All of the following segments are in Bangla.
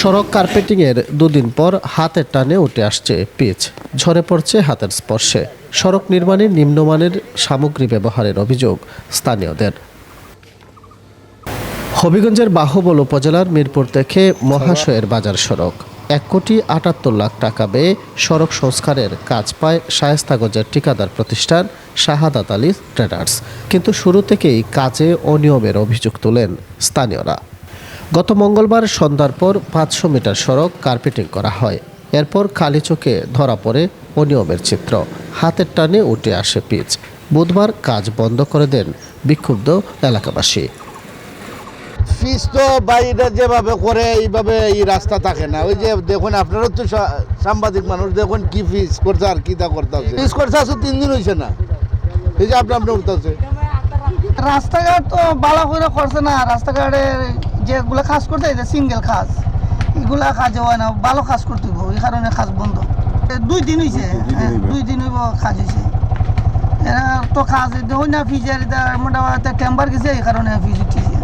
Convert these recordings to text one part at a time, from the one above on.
সড়ক কার্পেটিংয়ের দুদিন পর হাতের টানে উঠে আসছে পিচ। ঝরে পড়ছে হাতের স্পর্শে। সড়ক নির্মাণে নিম্নমানের সামগ্রী ব্যবহারের অভিযোগ স্থানীয়দের। হবিগঞ্জের বাহুবল উপজেলার মিরপুর থেকে মহাশয়ের বাজার সড়ক। এক কোটি আটাত্তর লাখ টাকা ব্যয়ে সড়ক সংস্কারের কাজ পায় শায়েস্তাগঞ্জের ঠিকাদার প্রতিষ্ঠান শাহাদাত আলী ট্রেডার্স। কিন্তু শুরু থেকেই কাজে অনিয়মের অভিযোগ তোলেন স্থানীয়রা। গত মঙ্গলবার সন্ধ্যার পর পাঁচশো মিটার সড়ক কার্পেটিং করা হয়। এরপর কালীচোখে ধরা পড়ে অনিয়মের চিত্র। হাতের টানে উঠে আসে পিচ। বুধবার কাজ বন্ধ করে দেন বিক্ষুব্ধ এলাকাবাসী। ফিস তো বাইরে যেভাবে করে এইভাবে এই রাস্তা থাকে না। ওই যে দেখুন আপনারও তো সাংবাদিক মানুষ দেখুন কি ফিস করছে আর কি তা করতে আছে ফিস করছে আসলে তিন দিন হয়েছে না। এই যে আপনি আপনি উঠতেছে। রাস্তাঘাট তো ভালো করে করছে না। রাস্তাঘাটে যেগুলো খাস করতে যে সিঙ্গেল খাস এগুলা কাজ হয় না ভালো খাস করতে হইব এই কারণে খাস বন্ধ। এ দুই দিন হয়েছে দুই দিন হইব। কাজ হয়েছে এরা তো কাজ হয় না ফিজের মোটামুটি টেম্বার গেছে এই কারণে ফিজ উঠেছে।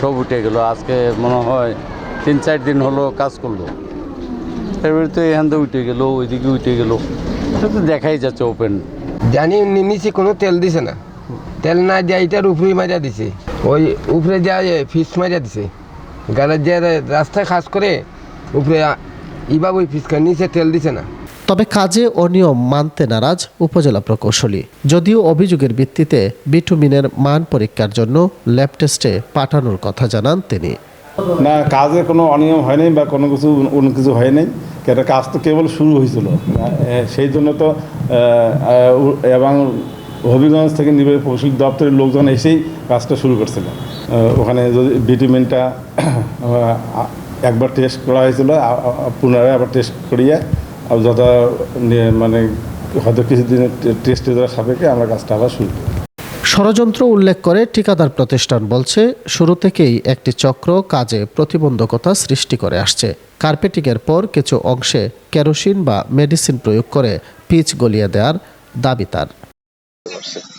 সব উঠে গেল আজকে মনে হয় তিন চার দিন হলো কাজ করল। এরপরে তো এখান থেকে উঠে গেলো ওইদিকে উঠে গেলো। এটা তো দেখাই যাচ্ছে ওপেন জানি নি- নিচে কোনো তেল দিছে না। তেল না দিয়ে এটার উপরে মারিয়া দিছে। ওই উপরে যা ফিস মারিয়া দিছে। গাড়ির যে রাস্তায় খাস করে উপরে ইভাবে ওই ফিসকা নিচে তেল দিছে না। তবে কাজে অনিয়ম মানতে নারাজ উপজেলা প্রকৌশলী। যদিও অভিযোগের ভিত্তিতে বিটুমিনের মান পরীক্ষার জন্য ল্যাব টেস্টে পাঠানোর কথা জানান তিনি। না কাজে কোনো অনিয়ম হয় নাই বা কোনো কিছু অন্য কিছু হয় নাই। কেন কাজ তো কেবল শুরু হয়েছিল। সেই জন্য তো এবং হবিগঞ্জ থেকে নির্বাহী প্রকৌশলী দপ্তরের লোকজন এসেই কাজটা শুরু করছিল। আহ, ওখানে যদি ভিটামিনটা একবার টেস্ট করা হয়েছিল পুনরায় আবার টেস্ট করিয়ে যথা মানে হয়তো কিছুদিনের টেস্টে দেওয়ার সাপেক্ষে আমরা কাজটা আবার শুরু করি। ষড়যন্ত্র উল্লেখ করে ঠিকাদার প্রতিষ্ঠান বলছে, শুরু থেকেই একটি চক্র কাজে প্রতিবন্ধকতা সৃষ্টি করে আসছে। কার্পেটিংয়ের পর কিছু অংশে কেরোসিন বা মেডিসিন প্রয়োগ করে পিচ গলিয়ে দেওয়ার দাবি তার।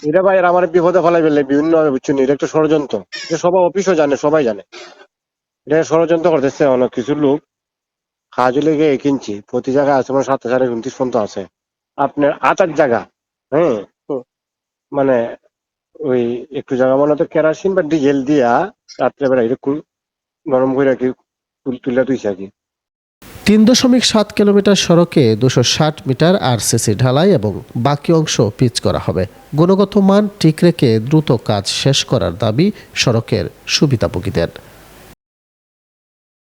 এটা ভাই আমার বিপদে ফেলাই ফেললে বিভিন্ন ভাবে বুঝছেন এটা একটা ষড়যন্ত্র। এটা সবাই অফিসও জানে সবাই জানে। এটা ষড়যন্ত্র করতেছে অনেক কিছু লোক। কিনছি। প্রতি জায়গায় আছে মানে সাত হাজার উনত্রিশ পর্যন্ত আছে। আপনার আচার জায়গা হ্যাঁ? মানে ওই একটু জায়গা মনে হতো কেরাসিন বা ডিজেল দিয়া রাত্রেবেলা এটা গরম করে আর কি তুলে তুইছে আর কি। তিন দশমিক সাত কিলোমিটার সড়কে দুশো ষাট মিটার আরসিসি ঢালাই এবং বাকি অংশ পিচ করা হবে। গুণগত মান ঠিক রেখে দ্রুত কাজ শেষ করার দাবি সড়কের সুবিধাভোগীদের।